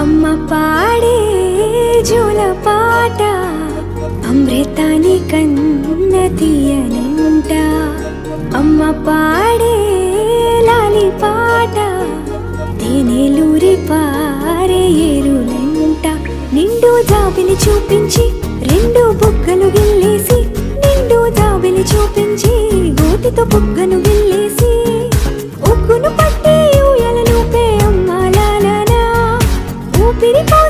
అమ్మ పాడే జోల పాట అమృతాని కన్న తీయనంట. అమ్మ పాడే లాలి పాట తేనెలూరి పారే ఏరులంట నిండు జాబిని చూపించి రెండు బుగ్గలు గిల్లేసి నిండు జాబిని చూపించి గోటితో బుగ్గను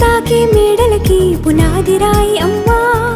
తాకే మేడలకి పునాది రాయి అమ్మా.